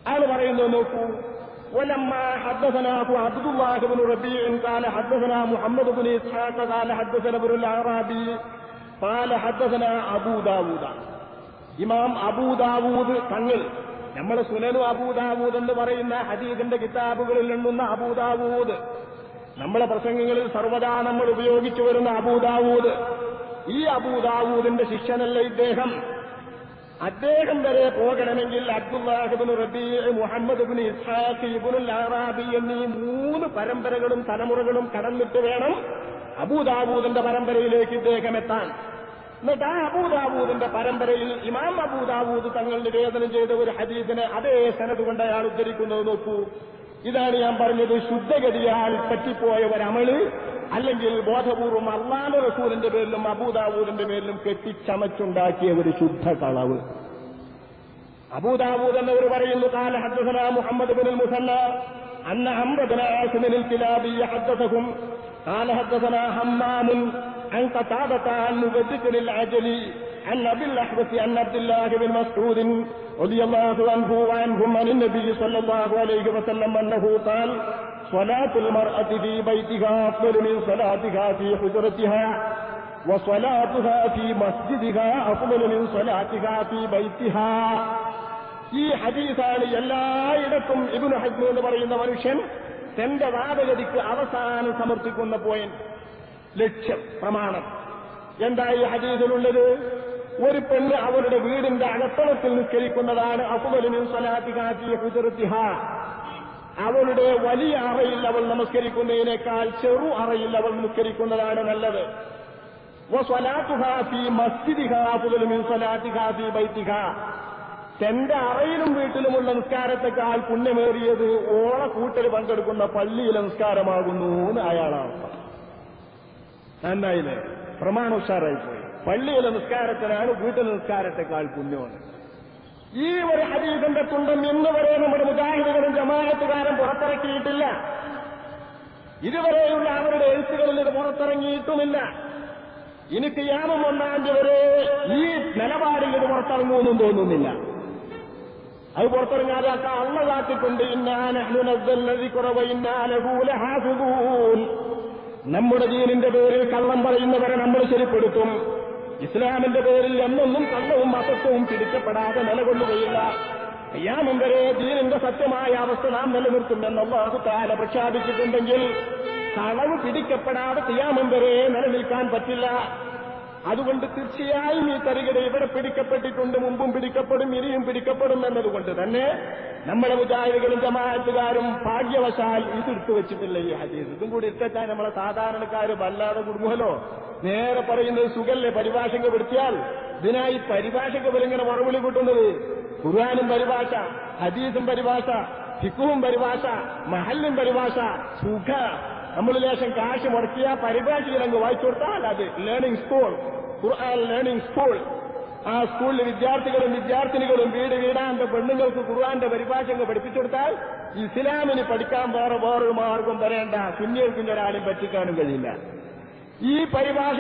അയാൾ പറയുന്നു നോക്കൂ ولما حدثنا أبو عبد الله بن ربيع قال حدثنا محمد بن إسحاق قال حدثنا ابن الأعرابي قال حدثنا أبو داود ഇമാം അബൂദാവൂദ് തങ്ങൾ നമ്മൾ സുനനു അബൂദാവൂദ് എന്ന് പറയുന്ന ഹദീദിന്റെ കിതാബുകളിൽ എണ്ണുന്ന അബൂദാവൂദ് നമ്മളെ പ്രസംഗങ്ങളിൽ സർവദാ നമ്മൾ ഉപയോഗിച്ചു വരുന്ന അബൂദാവൂദ് ഈ അബൂദാവൂദിന്റെ ശിഷ്യനല്ല ഇദ്ദേഹം അദ്ദേഹം വരെ പോകണമെങ്കിൽ അബ്ദുല്ലാഹിബിൻ റബി മുഹമ്മദ് ബിൻ ഇസ്ഹാഖ് ഇബുൽ എന്നീ മൂന്ന് പരമ്പരകളും തലമുറകളും കടന്നിട്ട് വേണം അബൂദാവൂദിന്റെ പരമ്പരയിലേക്ക് ഇദ്ദേഹം എത്താൻ. എന്നിട്ട് ആ അബൂദാബൂദിന്റെ പരമ്പരയിൽ ഇമാം അബൂദാബൂദ് തങ്ങൾ നിവേദനം ചെയ്ത ഒരു ഹദീസിനെ അതേ സനത് കൊണ്ട് അയാൾ ഉദ്ധരിക്കുന്നത് നോക്കൂ. ഇതാണ് ഞാൻ പറഞ്ഞത് ശുദ്ധഗതിയാൽ പറ്റിപ്പോയ ഒരമൾ അല്ലെങ്കിൽ ബോധപൂർവം അള്ളാന്റെ റസൂലിന്റെ പേരിലും അബൂദാവൂദിന്റെ പേരിലും കെട്ടിച്ചമച്ചുണ്ടാക്കിയ ഒരു ശുദ്ധ കളവ് അബൂദാവൂദ് എന്നവർ പറയുന്നു കാല ഹദ്ദസന മുഹമ്മദ് ബിൻ മുസന്ന അന്ന അംബദന ആസിമിൻ الكلابي حدثهم قال حدثنا حمام عن قتادة عن مبدك العجلي عن ابي الاحوص عن عبد الله بن مسعود رضي الله عنه وعنهم عن النبي صلى الله عليه وسلم انه قال صلاة المرأة في بيتها افضل من صلاتها في حجرتها وصلاتها في مسجدها افضل من صلاتها في بيتها ഈ ഹദീസാണ് എല്ലായിടത്തും ഇബുന് ഹജ്മു എന്ന് പറയുന്ന മനുഷ്യൻ തന്റെ വാദഗതിക്ക് അവസാനം സമർപ്പിക്കുന്ന പോയിന്റ് ലക്ഷ്യം പ്രമാണം എന്താ ഈ ഹദീസിലുള്ളത് ഒരു പെണ്ണ് അവരുടെ വീടിന്റെ അടത്തളത്തിൽ നിസ്കരിക്കുന്നതാണ് അസുബലിനും സലാത്തിഹാറ്റി ഹുജറത്തിഹ അവളുടെ വലിയ അറയിൽ അവൾ നമസ്കരിക്കുന്നതിനേക്കാൾ ചെറു അറയിൽ അവൾ നിസ്കരിക്കുന്നതാണ് നല്ലത്. തന്റെ അറയിലും വീട്ടിലുമുള്ള നിസ്കാരത്തെക്കാൾ പുണ്യമേറിയത് ഓണക്കൂട്ടൽ പങ്കെടുക്കുന്ന പള്ളിയിലെ നിസ്കാരമാകുന്നു എന്ന് അയാളാണ്. നന്നായില്ലേ പ്രമാണോഷാറായി പോയി പള്ളിയിലെ നിസ്കാരത്തിനാണ് വീട്ടിലെ നിസ്കാരത്തെക്കാൾ പുണ്യമാണ്. ഈ ഒരു ഹദീസിന്റെ തുണ്ടം ഇന്ന് വരെ നമ്മുടെ മുജാഹിദുകളും ജമാഅത്തുകാരും പുറത്തിറക്കിയിട്ടില്ല. ഇതുവരെയുള്ള അവരുടെ എഴുത്തുകളിൽ ഇത് പുറത്തിറങ്ങിയിട്ടുമില്ല. എനിക്ക് യാമം ഒന്നാം തീയതി വരെ ഈ നിലപാടിൽ ഇത് പുറത്തിറങ്ങുമെന്നും തോന്നുന്നില്ല. അത് പുറത്തിറങ്ങാതെ അള്ള കാത്തിക്കൊണ്ട് നമ്മുടെ ദീനിന്റെ പേരിൽ കള്ളം പറയുന്നവരെ നമ്മൾ ശരിപ്പെടുത്തും. ഇസ്ലാമിന്റെ പേരിൽ എന്നൊന്നും കള്ളവും അസത്വവും പിടിക്കപ്പെടാതെ നിലകൊള്ളുകയില്ല. അയ്യാമം വരെ ദീനിന്റെ സത്യമായ അവസ്ഥ നാം നിലനിർത്തും എന്നുള്ള താല പ്രഖ്യാപിച്ചിട്ടുണ്ടെങ്കിൽ കളവ് പിടിക്കപ്പെടാതെ തിയാമം വരെ നിലനിൽക്കാൻ പറ്റില്ല. അതുകൊണ്ട് തീർച്ചയായും ഈ തരികട ഇവിടെ പിടിക്കപ്പെട്ടിട്ടുണ്ട് മുമ്പും പിടിക്കപ്പെടും ഇനിയും പിടിക്കപ്പെടും എന്നതുകൊണ്ട് തന്നെ നമ്മളെ മുജാഹിദുകളും ജമാഅത്തുകാരും ഭാഗ്യവശാൽ ഇത് എടുത്തു വെച്ചിട്ടില്ല ഈ ഹദീസ്. ഇതും കൂടി ഇട്ടാൽ നമ്മളെ സാധാരണക്കാര് വല്ലാതെ കുടുങ്ങുമല്ലോ. നേരെ പറയുന്നത് സുഖല്ലേ പരിഭാഷയ്ക്ക് പിടിച്ചാൽ ഇതിനായി പരിഭാഷയ്ക്ക് ഇവരിങ്ങനെ മറുപടി കൂട്ടുന്നത്? ഖുർആാനും പരിഭാഷ ഹദീസും പരിഭാഷ ഹിക്കുവും പരിഭാഷ മഹല്ലും പരിഭാഷ സുഖ. നമ്മൾ ലേശം കാശ് മുടക്കിയ പരിഭാഷയിലങ്ങ് വായിച്ചു കൊടുത്താൽ അത് learning school Quran learning school ആ സ്കൂളിലെ വിദ്യാർത്ഥികളും വിദ്യാർത്ഥിനികളും വീട് വീടാന്റെ പെണ്ണുങ്ങൾക്ക് ഖുർആന്റെ പരിഭാഷങ്ങൾ പഠിപ്പിച്ചു കൊടുത്താൽ ഇസ്ലാമിന് പഠിക്കാൻ വേറെ വേറൊരു മാർഗം വരേണ്ട സുന്നികൾക്കും ഒരാളും പറ്റിക്കാനും കഴിയില്ല. ഈ പരിഭാഷ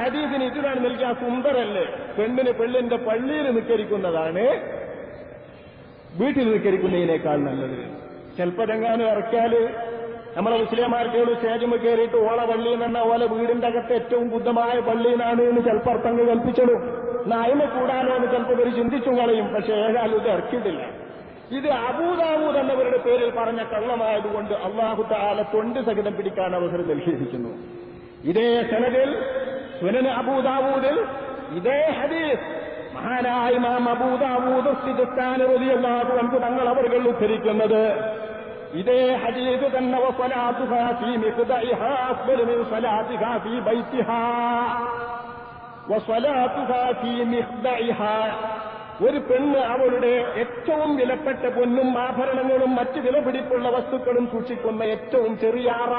ഹദീസിന് ഇതിനാണ് നൽകിയ സുന്ദരല്ലേ? പെണ്ണിന് പെണ്ണിന്റെ പള്ളിയിൽ നിൽക്കരിക്കുന്നതാണ് വീട്ടിൽ നിൽക്കരിക്കുന്നതിനേക്കാൾ നല്ലത്. ചിലപ്പോഴെങ്ങാനും ഇറക്കിയാൽ നമ്മളെ മുസ്ലിംമാർക്ക് സ്റ്റേജുമ്പോൾ കയറിയിട്ട് ഓള പള്ളിയിൽ നിന്ന ഓല വീടിന്റെ അകത്ത് ഏറ്റവും ബുദ്ധമായ പള്ളിയിലാണ് എന്ന് ചിലപ്പോൾ അർത്ഥങ്ങൾ കൽപ്പിച്ചതും നായ്മ കൂടാനോ എന്ന് ചിലപ്പോൾ ഇവർ ചിന്തിച്ചും കളയും പക്ഷെ ഏതായാലും ഇത് ഇറക്കിയിട്ടില്ല. ഇത് അബൂദാവൂദ് എന്നവരുടെ പേരിൽ പറഞ്ഞ കള്ളമായതുകൊണ്ട് അള്ളാഹു താല തൊണ്ട് സഹിതം പിടിക്കാൻ അവസരം നൽകിയിരിക്കുന്നു. ഇതേ സനദിൽ സുനന് അബൂദാവൂദിൽ ഇതേ ഹദീസ്. മഹാനായ ഇമാം അബൂദാവൂദ് അൻഹു തങ്ങൾ അവർകൾ ഉദ്ധരിക്കുന്നത്. ഇതേ ഹദീസ് തന്നെ ഒരു പെണ്ണ് അവളുടെ ഏറ്റവും വിലപ്പെട്ട പൊന്നും ആഭരണങ്ങളും മറ്റ് വിലപിടിപ്പുള്ള വസ്തുക്കളും സൂക്ഷിക്കുന്ന ഏറ്റവും ചെറിയ അറ.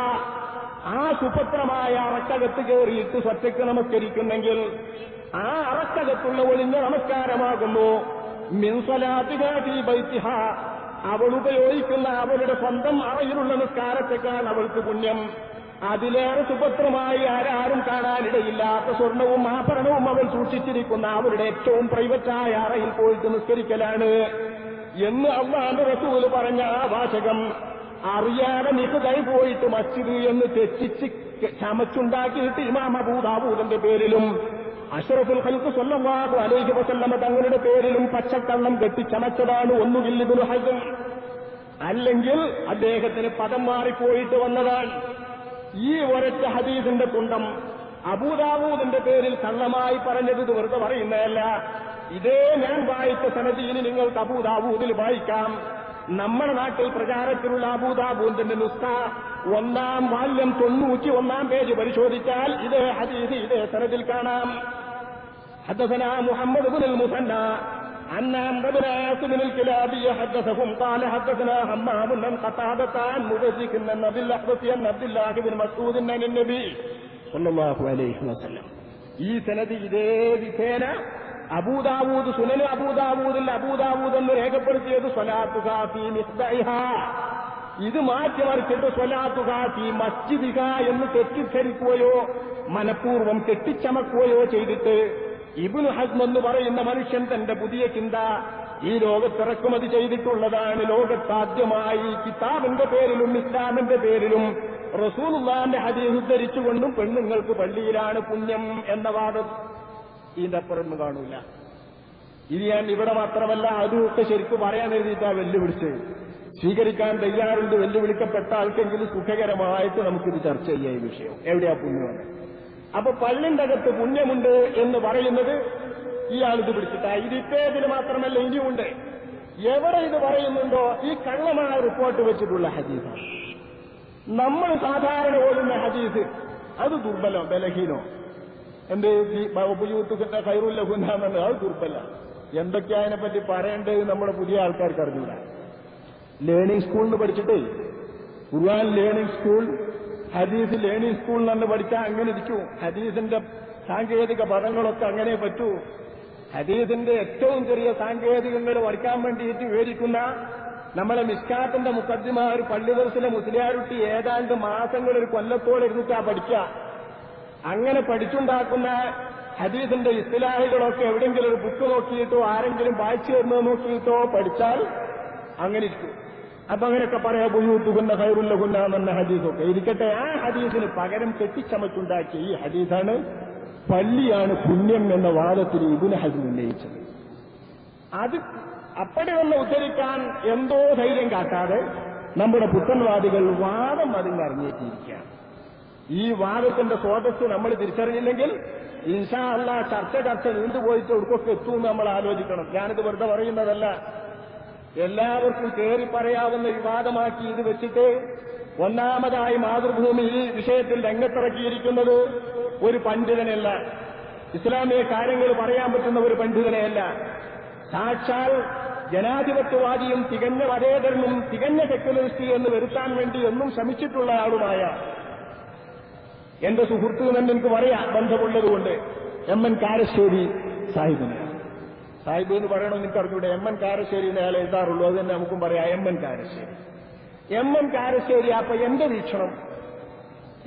ആ സുഭദ്രമായ അറക്കകത്ത് കയറിയിട്ട് സ്വറ്റയ്ക്ക് നമസ്കരിക്കുന്നെങ്കിൽ ആ അറക്കകത്തുള്ള ഒളിഞ്ഞ നമസ്കാരമാകുന്നു. മിൻസലാതിഹ അവൾ ഉപയോഗിക്കുന്ന അവളുടെ സ്വന്തം അറയിലുള്ള നിസ്കാരത്തെക്കാൾ അവൾക്ക് പുണ്യം. അതിലേറെ സുഭദ്രമായി ആരാരും കാണാനിടയില്ലാത്ത സ്വർണവും ആഭരണവും അവൾ സൂക്ഷിച്ചിരിക്കുന്ന അവരുടെ ഏറ്റവും പ്രൈവറ്റായ അറയിൽ പോയിട്ട് നിസ്കരിക്കലാണ്. എന്ന് അള്ളാന്റെ റസൂൽ പറഞ്ഞ ആ വാചകം അറിയാതെ കൈ പോയിട്ട് മസ്ജിദ് എന്ന് തെറ്റിച്ച് ചമച്ചുണ്ടാക്കിയിട്ട് ഇമാം അബൂദാബൂദിന്റെ പേരിലും അഷറഫുൽ ഖൽക്ക് സ്വല്ലല്ലാഹു അലൈഹി വസല്ലമ തങ്ങളുടെ പേരിലും പച്ചക്കള്ളം കെട്ടിച്ചമച്ചതാണ് ഒന്നുകിൽ ഇബ്നു ഹസൻ. അല്ലെങ്കിൽ അദ്ദേഹത്തിന് പദം മാറിപ്പോയിട്ട് വന്നതാണ്. ഈ ഒരൊറ്റ ഹദീസിന്റെ കുണ്ടം അബൂദാബൂദിന്റെ പേരിൽ കള്ളമായി പറഞ്ഞത് ഇത് വെറുതെ പറയുന്നതല്ല ഇതേ ഞാൻ വായിച്ച സനദീന് നിങ്ങൾക്ക് അബൂദാബൂദിൽ വായിക്കാം നമ്മുടെ നാട്ടിൽ പ്രചാരത്തിലുള്ള അബൂദാബൂദിന്റെ നുസ്ഖ ഒന്നാം വാല്യം തൊണ്ണൂറ്റി ഒന്നാം പേജ് പരിശോധിച്ചാൽ ഇതേ ഹദീസ് ഇതേ സനദിൽ കാണാം حدثنا محمد بن المثنى عن عمرو بن عاصم الكلابي حدثهم قال حدثنا همام عن قتادة عن مدرك عن عبد الأحبس عن عبد الله بن مسعود عن النبي صلى الله عليه وسلم ഈ സനദ് ഇതേ വിധേന അബൂദാവൂദ് സുനന് അബൂദാവൂദിൽ അബൂദാവൂദ് എന്ന് രേഖപ്പെടുത്തിയത് സ്വലാത്തു കാഫി മിസ്ബൈഹ ഇത് മാറ്റിമറിച്ചിട്ട് സ്വലാത്തു കാഫി മസ്ജിദിക എന്ന് തെറ്റിദ്ധരിക്കുകയോ മനഃപൂർവ്വം കെട്ടിച്ചമക്കുകയോ ചെയ്തിട്ട് ഇബുൽ ഹസ്മ എന്ന് പറയുന്ന മനുഷ്യൻ തന്റെ പുതിയ ചിന്ത ഈ ലോകത്തിറക്കുമതി ചെയ്തിട്ടുള്ളതാണ്. ലോകത്താദ്യമായി കിതാബിന്റെ പേരിലും ഇസ്ലാമിന്റെ പേരിലും റസൂലുള്ളാന്റെ ഹദീസ് ധരിച്ചുകൊണ്ടും പെണ്ണുങ്ങൾക്ക് പള്ളിയിലാണ് പുണ്യം എന്ന വാദം ഇതിന്റെ അപ്പുറമൊന്നും കാണൂല. ഇത് ഞാൻ ഇവിടെ മാത്രമല്ല അതുമൊക്കെ ശരിക്കും പറയാൻ എഴുതിയിട്ടാ വെല്ലുവിളിച്ച് സ്വീകരിക്കാൻ തയ്യാറുണ്ട് വെല്ലുവിളിക്കപ്പെട്ട ആൾക്കെങ്കിലും സുഖകരമായിട്ട് നമുക്കിത് ചർച്ച ചെയ്യാം ഈ വിഷയം. എവിടെയാ പുണ്യമാണ് അപ്പൊ പള്ളിന്റെ അകത്ത് പുണ്യമുണ്ട് എന്ന് പറയുന്നത് ഇയാളിത് പിടിച്ചിട്ടാ. ഇത് ഇത്തേതിൽ മാത്രമല്ല ഇനിയുമുണ്ട് എവിടെ ഇത് പറയുന്നുണ്ടോ? ഈ കള്ളമായ റിപ്പോർട്ട് വെച്ചിട്ടുള്ള ഹദീസാണ് നമ്മൾ സാധാരണ ഓടുന്ന ഹദീസ് അത് ദുർബലോ ബലഹീനോ. എന്ത് കൈറുല്ല കൈറുല്ലഹുന്നാന്നുണ്ട് അത് ദുർബല. എന്തൊക്കെയാ അതിനെപ്പറ്റി പറയേണ്ടത് നമ്മുടെ പുതിയ ആൾക്കാർക്ക് അറിഞ്ഞില്ല ലേണിംഗ് സ്കൂളിൽ പഠിച്ചിട്ടേ Quran learning school Hadith learning സ്കൂളിൽ നിന്ന് പഠിച്ചാൽ അങ്ങനെ ഇരിക്കൂ. ഹദീസിന്റെ സാങ്കേതിക പദങ്ങളൊക്കെ അങ്ങനെ പറ്റൂ. ഹദീസിന്റെ ഏറ്റവും ചെറിയ സാങ്കേതികങ്ങൾ പഠിക്കാൻ വേണ്ടിയിട്ട് വിവരിക്കുന്ന നമ്മളെ മിസ്കാത്തിന്റെ മുക്കദ്ദിമ ഒരു പള്ളിദർശന മുസ്ലിയാരുട്ടി ഏതാണ്ട് മാസങ്ങൾ ഒരു കൊല്ലത്തോടെ ഇരുന്നിട്ടാ പഠിക്കുക. അങ്ങനെ പഠിച്ചുണ്ടാക്കുന്ന ഹദീസിന്റെ ഇസ്ലാഹികളൊക്കെ എവിടെയെങ്കിലും ഒരു ബുക്ക് നോക്കിയിട്ടോ ആരെങ്കിലും വായിച്ചു തരുന്നത് നോക്കിയിട്ടോ പഠിച്ചാൽ അങ്ങനെ ഇരിക്കും. അപ്പൊ അങ്ങനെയൊക്കെ പറയാ ബുയൂത്തുകുന്ന ഹൈറുല്ല കുന്ന എന്ന ഹദീസൊക്കെ ഇരിക്കട്ടെ ആ ഹദീസിന് പകരം കെട്ടിച്ചമച്ചുണ്ടാക്കിയ ഈ ഹദീസാണ് പള്ളിയാണ് പുണ്യം എന്ന വാദത്തിൽ ഇബുന് ഹസൻ ഉന്നയിച്ചത്. അത് അപ്പടെ ഒന്ന് ഉദ്ധരിക്കാൻ എന്തോ ധൈര്യം കാട്ടാതെ നമ്മുടെ പുത്തൻവാദികൾ വാദം അതിൽ അറിഞ്ഞേറ്റിയിരിക്കുകയാണ് ഈ വാദത്തിന്റെ സ്രോതസ് നമ്മൾ തിരിച്ചറിഞ്ഞില്ലെങ്കിൽ ഇൻഷാ അല്ല ചർച്ച ചർച്ച നീണ്ടുപോയിട്ട് ഒടുക്കൊക്കെ എത്തുമെന്ന് നമ്മൾ ആലോചിക്കണം. ഞാനിത് വെറുതെ പറയുന്നതല്ല. എല്ലാവർക്കും കയറി പറയാവുന്ന വിവാദമാക്കി ഇത് വെച്ചിട്ട് ഒന്നാമതായി മാതൃഭൂമി ഈ വിഷയത്തിൽ രംഗത്തിറക്കിയിരിക്കുന്നത് ഒരു പണ്ഡിതനല്ല. ഇസ്ലാമിക കാര്യങ്ങൾ പറയാൻ പറ്റുന്ന ഒരു പണ്ഡിതനെയല്ല. സാക്ഷാൽ ജനാധിപത്യവാദിയും തികഞ്ഞ വരേതരനും തികഞ്ഞ സെക്യുലറിസ്റ്റ് എന്ന് വരുത്താൻ വേണ്ടി എന്നും ശ്രമിച്ചിട്ടുള്ള ആളുമായ എന്റെ സുഹൃത്തു എന്ന് എനിക്ക് പറയാം ബന്ധമുള്ളതുകൊണ്ട് എം എൻ കാരശ്ശേരി സാഹിബിനെ. സാഹിബ് എന്ന് പറയണമെന്ന് എനിക്ക് അറിഞ്ഞൂടെ എം എൻ കാരശ്ശേരി അയാൾ എഴുതാറുള്ളൂ. അത് തന്നെ നമുക്കും പറയാം. M N Karassery. M N Karassery അപ്പൊ എന്റെ വീക്ഷണം?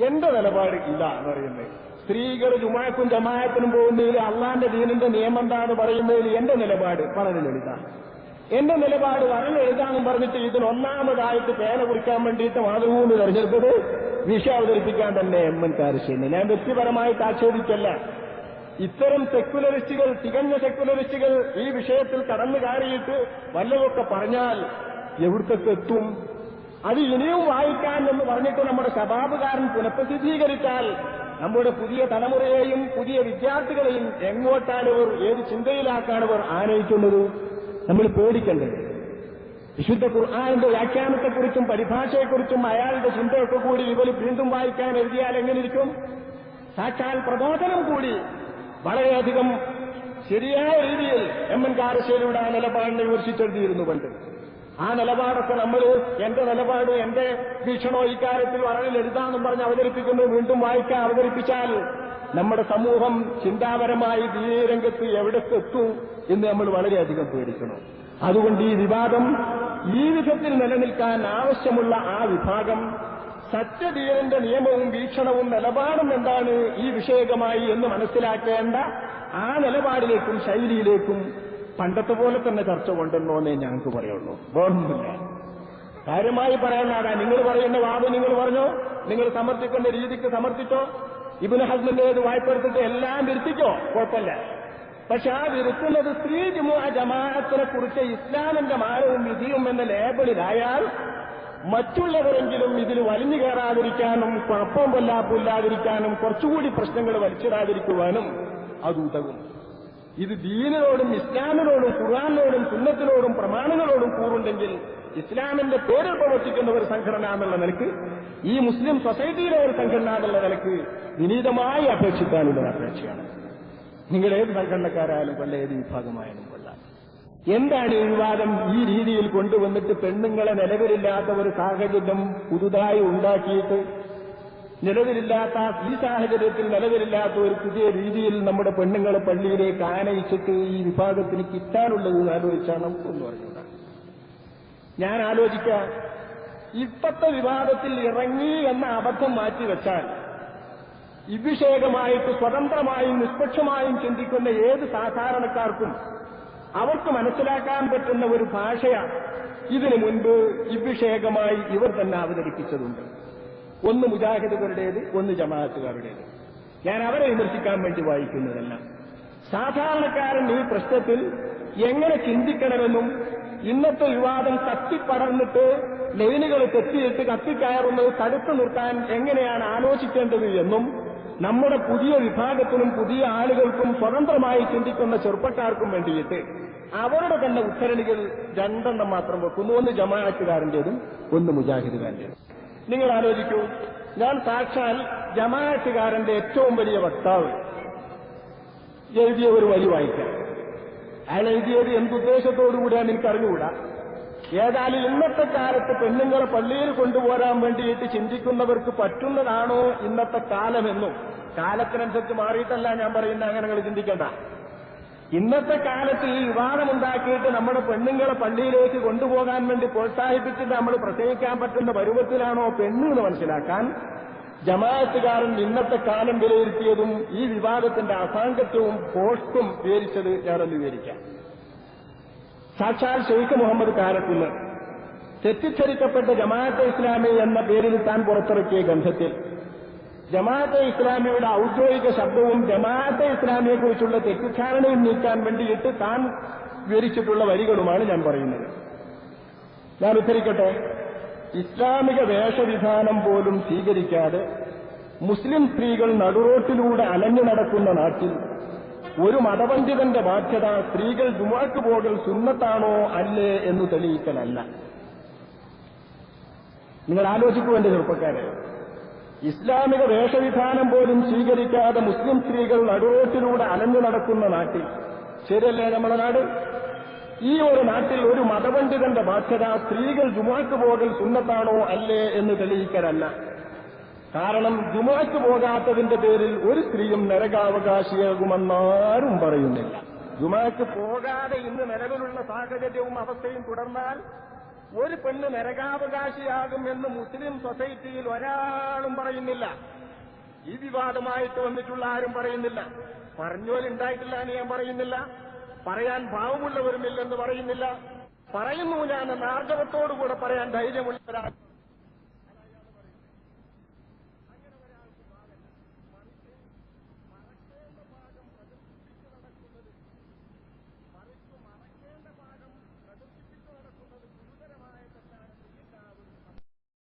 എന്റെ നിലപാട് എന്ന് പറയുന്നത്? സ്ത്രീകൾ ജുമാക്കും ജമായത്തിനും പോകുന്നതിൽ അള്ളാന്റെ ദീനിന്റെ നിയമം എന്താണെന്ന് പറയുന്നതിൽ എന്റെ നിലപാട്? വളരെ ലളിതാണ്. എന്റെ നിലപാട് വളരെ എഴുതാനും പറഞ്ഞിട്ട് ഇതിന് ഒന്നാമതായിട്ട് പേന കുറിക്കാൻ വേണ്ടിയിട്ട് മാതൃഭൂമി തെരഞ്ഞെടുത്തത് വിഷയം അവതരിപ്പിക്കാൻ തന്നെ എം എൻ കാരശ്ശേരി. ഞാൻ വ്യക്തിപരമായിട്ട് ആക്ഷേപിക്കല്ല. ഇത്തരം സെക്യുലറിസ്റ്റുകൾ തികഞ്ഞ സെക്യുലറിസ്റ്റുകൾ ഈ വിഷയത്തിൽ കടന്നു കയറിയിട്ട് വല്ലതൊക്കെ പറഞ്ഞാൽ എവിടത്തൊക്കെ എത്തും അത് ഇനിയും വായിക്കാൻ എന്ന് പറഞ്ഞിട്ട് നമ്മുടെ ശബാബുകാരൻ പുനഃപ്രസിദ്ധീകരിച്ചാൽ നമ്മുടെ പുതിയ തലമുറയെയും പുതിയ വിദ്യാർത്ഥികളെയും എങ്ങോട്ടാണ് ഇവർ ഏത് ചിന്തയിലാക്കാണ് ഇവർ ആനയിക്കുന്നത്? നമ്മൾ പേടിക്കേണ്ടത് വിശുദ്ധ ഖുർആാനിന്റെ വ്യാഖ്യാനത്തെക്കുറിച്ചും പരിഭാഷയെക്കുറിച്ചും അയാളുടെ ചിന്തയൊക്കെ കൂടി ഇവർ വീണ്ടും വായിക്കാൻ എഴുതിയാൽ എങ്ങനെ ഇരിക്കും? സാക്ഷാൽ പ്രബോധനം കൂടി വളരെയധികം ശരിയായ രീതിയിൽ എം എൻ കാരശ്ശേരിയുടെ ആ നിലപാടിനെ വിമർശിച്ചെഴുതിയിരുന്നു പണ്ട് ആ നിലപാടൊക്കെ നമ്മൾ എന്റെ നിലപാട് എന്റെ വീക്ഷണോ ഇക്കാര്യത്തിൽ വളരെ ലളിതാണെന്നും പറഞ്ഞ് അവതരിപ്പിക്കുന്നു. വീണ്ടും വായിക്കാൻ അവതരിപ്പിച്ചാൽ നമ്മുടെ സമൂഹം ചിന്താപരമായി ദീനരംഗത്ത് എവിടേക്ക് എത്തും എന്ന് നമ്മൾ വളരെയധികം പേടിക്കണം. അതുകൊണ്ട് ഈ വിവാദം ഈ വിധത്തിൽ നിലനിൽക്കാൻ ആവശ്യമുള്ള ആ വിഭാഗം സത്യധീരന്റെ നിയമവും വീക്ഷണവും നിലപാടും എന്താണ് ഈ വിഷയകമായി എന്ന് മനസ്സിലാക്കേണ്ട ആ നിലപാടിലേക്കും ശൈലിയിലേക്കും പണ്ടത്തെ പോലെ തന്നെ ചർച്ച കൊണ്ടുവന്നോന്നേ ഞങ്ങൾക്ക് പറയുള്ളൂ. ബോധമില്ല കാര്യമായി പറയാനാകാ നിങ്ങൾ പറയുന്ന വാദം നിങ്ങൾ പറഞ്ഞോ? നിങ്ങൾ സമർത്ഥിക്കുന്ന രീതിക്ക് സമർത്ഥിച്ചോ ഇബിന് ഹസ്ബന്റേത് വായ്പെടുത്തിട്ട് എല്ലാം വിരുത്തിക്കോ? കുഴപ്പമില്ല. പക്ഷെ ആ വിരുത്തുന്നത് സ്ത്രീ ജുമുഅ ജമാഅത്തിനെ കുറിച്ച് ഇസ്ലാമിന്റെ മാനവും വിധിയും എന്ന ലേബലിലായാൽ മറ്റുള്ളവരെങ്കിലും ഇതിൽ വലിഞ്ഞു കയറാതിരിക്കാനും കുഴപ്പം കൊല്ലാപ്പില്ലാതിരിക്കാനും കുറച്ചുകൂടി പ്രശ്നങ്ങൾ വലിച്ചിടാതിരിക്കുവാനും അത് ഉതകും. ഇത് ദീനിനോടും ഇസ്ലാമിനോടും ഖുർആാനിനോടും സുന്നത്തിനോടും പ്രമാണങ്ങളോടും കൂറുണ്ടെങ്കിൽ ഇസ്ലാമിന്റെ പേരിൽ പ്രവർത്തിക്കുന്ന ഒരു സംഘടന എന്നുള്ള നിലയ്ക്ക് ഈ മുസ്ലിം സൊസൈറ്റിയിലെ ഒരു സംഘടന എന്നുള്ള നിലയ്ക്ക് വിനീതമായി അപേക്ഷിക്കാനുള്ള അപേക്ഷയാണ്. നിങ്ങൾ ഏത് സംഘടനക്കാരായാലും കൊല്ല ഏത് വിഭാഗമായാലും എന്താണ് ഈ വിവാദം? ഈ രീതിയിൽ കൊണ്ടുവന്നിട്ട് പെണ്ണുങ്ങളെ നിലവിലില്ലാത്ത ഒരു സാഹചര്യം പുതുതായി ഉണ്ടാക്കിയിട്ട് നിലവിലില്ലാത്ത ഈ സാഹചര്യത്തിൽ നിലവിലില്ലാത്ത ഒരു പുതിയ രീതിയിൽ നമ്മുടെ പെണ്ണുങ്ങളെ പള്ളിയിലേക്ക് ആനയിച്ചിട്ട് ഈ വിഭാഗത്തിന് കിട്ടാനുള്ളത് ആലോചിച്ചാണ് എന്ന് അറിഞ്ഞൂടാ ഞാൻ ആലോചിക്ക ഇപ്പത്തെ വിവാദത്തിൽ ഇറങ്ങി എന്ന അബദ്ധം മാറ്റിവെച്ചാൽ ഇവിഷേകമായിട്ട് സ്വതന്ത്രമായും നിഷ്പക്ഷമായും ചിന്തിക്കുന്ന ഏത് സാധാരണക്കാർക്കും അവർക്ക് മനസ്സിലാക്കാൻ പറ്റുന്ന ഒരു ഭാഷയാണ് ഇതിനു മുൻപ് ഇവിഷേകമായി ഇവർ തന്നെ അവതരിപ്പിച്ചതുണ്ട്. ഒന്ന് മുജാഹിദുകളുടേത് ഒന്ന് ജമാഅത്തുകാരുടേത്. ഞാൻ അവരെ വിമർശിക്കാൻ വേണ്ടി വായിക്കുന്നതല്ല. സാധാരണക്കാരൻ ഈ പ്രശ്നത്തിൽ എങ്ങനെ ചിന്തിക്കണമെന്നും ഇന്നത്തെ വിവാദം കത്തിപ്പടർന്നിട്ട് ലൈനുകൾ തെറ്റിയിട്ട് കത്തിക്കയറുന്നത് തടുത്തു നിർത്താൻ എങ്ങനെയാണ് ആലോചിക്കേണ്ടത് എന്നും നമ്മുടെ പുതിയ വിഭാഗത്തിനും പുതിയ ആളുകൾക്കും സ്വതന്ത്രമായി ചിന്തിക്കുന്ന ചെറുപ്പക്കാർക്കും വേണ്ടിയിട്ട് അവരുടെ തന്നെ ഉദ്ധരണികൾ രണ്ടെണ്ണം മാത്രം വെക്കുന്നു. ഒന്ന് ജമാഅത്തുകാരന്റെതും ഒന്ന് മുജാഹിദുകാരന്റെതും നിങ്ങൾ ആലോചിക്കൂ ഞാൻ സാക്ഷാൽ ജമാഅത്തുകാരന്റെ ഏറ്റവും വലിയ വക്താവ്. എഴുതിയ ഒരു വരി വായിക്കാം. അയാൾ എഴുതിയത് എന്തുദ്ദേശത്തോടുകൂടിയാണ് എനിക്ക് അറിഞ്ഞുകൂടാ ഏതായാലും ഇന്നത്തെ കാലത്ത് പെണ്ണുങ്ങളെ പള്ളിയിൽ കൊണ്ടുപോരാൻ വേണ്ടിയിട്ട് ചിന്തിക്കുന്നവർക്ക് പറ്റുന്നതാണോ ഇന്നത്തെ കാലമെന്നും? കാലത്തിനനുസരിച്ച് മാറിയിട്ടല്ല ഞാൻ പറയുന്ന അങ്ങനെ നിങ്ങൾ ചിന്തിക്കേണ്ട. ഇന്നത്തെ കാലത്ത് ഈ വിവാദമുണ്ടാക്കിയിട്ട് നമ്മുടെ പെണ്ണുങ്ങളെ പള്ളിയിലേക്ക് കൊണ്ടുപോകാൻ വേണ്ടി പ്രോത്സാഹിപ്പിച്ചിട്ട് നമ്മൾ പ്രസംഗിക്കാൻ പറ്റുന്ന പരുവത്തിലാണോ പെണ്ണ് എന്ന് മനസ്സിലാക്കാൻ ജമാഅത്തുകാരൻ ഇന്നത്തെ കാലം വിലയിരുത്തിയതും ഈ വിവാദത്തിന്റെ അസാംഗത്യവും പോസ്റ്റും വിവരിച്ചത് ഞാനൊന്ന് വിവരിക്കാം സാക്ഷാൽ ഷെയ്ഖ് മുഹമ്മദ് കാലത്തിൽ തെറ്റിദ്ധരിക്കപ്പെട്ട ജമാഅത്തെ ഇസ്ലാമി എന്ന പേരിൽ താൻ പുറത്തിറക്കിയ ഗ്രന്ഥത്തിൽ ജമാഅത്തെ ഇസ്ലാമിയുടെ ഔദ്യോഗിക ശബ്ദവും ജമാഅത്തെ ഇസ്ലാമിയെക്കുറിച്ചുള്ള തെറ്റിദ്ധാരണയും നീക്കാൻ വേണ്ടിയിട്ട് താൻ വിവരിച്ചിട്ടുള്ള വരികളുമാണ് ഞാൻ പറയുന്നത്. ഞാൻ ഉദ്ധരിക്കട്ടെ. ഇസ്ലാമിക വേഷവിധാനം പോലും സ്വീകരിക്കാതെ മുസ്ലിം സ്ത്രീകൾ നടുറോട്ടിലൂടെ അലഞ്ഞു നടക്കുന്ന നാട്ടിൽ ഒരു മതപണ്ഡിതന്റെ ബാധ്യത സ്ത്രീകൾ ജുമാക്ക് പോകൽ സുന്നത്താണോ അല്ലേ എന്ന് തെളിയിക്കലല്ല. നിങ്ങൾ ആലോചിക്കൂ എന്റെ ചെറുപ്പക്കാരെ. ഇസ്ലാമിക വേഷവിധാനം പോലും സ്വീകരിക്കാതെ മുസ്ലിം സ്ത്രീകൾ നടുറോട്ടിലൂടെ അലഞ്ഞു നടക്കുന്ന നാട്ടിൽ. ശരിയല്ലേ നമ്മുടെ നാട്? ഈ ഒരു നാട്ടിൽ ഒരു മതപണ്ഡിതന്റെ ബാധ്യത സ്ത്രീകൾ ജുമാക്ക് പോകൽ സുന്നത്താണോ അല്ലേ എന്ന് തെളിയിക്കലല്ല. കാരണം ജുമാക്ക് പോകാത്തതിന്റെ പേരിൽ ഒരു സ്ത്രീയും നരകാവകാശിയാകുമെന്നാരും പറയുന്നില്ല. ജുമാക്ക് പോകാതെ ഇന്ന് നിലവിലുള്ള സാഹചര്യവും അവസ്ഥയും തുടർന്നാൽ ഒരു പെണ്ണ് നരകാവകാശിയാകും എന്ന് മുസ്ലിം സൊസൈറ്റിയിൽ ഒരാളും പറയുന്നില്ല. ഈ വിവാദമായിട്ട് വന്നിട്ടുള്ള ആരും പറയുന്നില്ല. പറഞ്ഞോലുണ്ടായിട്ടില്ല എന്ന് ഞാൻ പറയുന്നില്ല. പറയാൻ ഭാവമുള്ളവരുമില്ലെന്ന് പറയുന്നില്ല. പറയുന്നു ഞാൻ എന്ന പറയാൻ ധൈര്യമുള്ളവരാണ്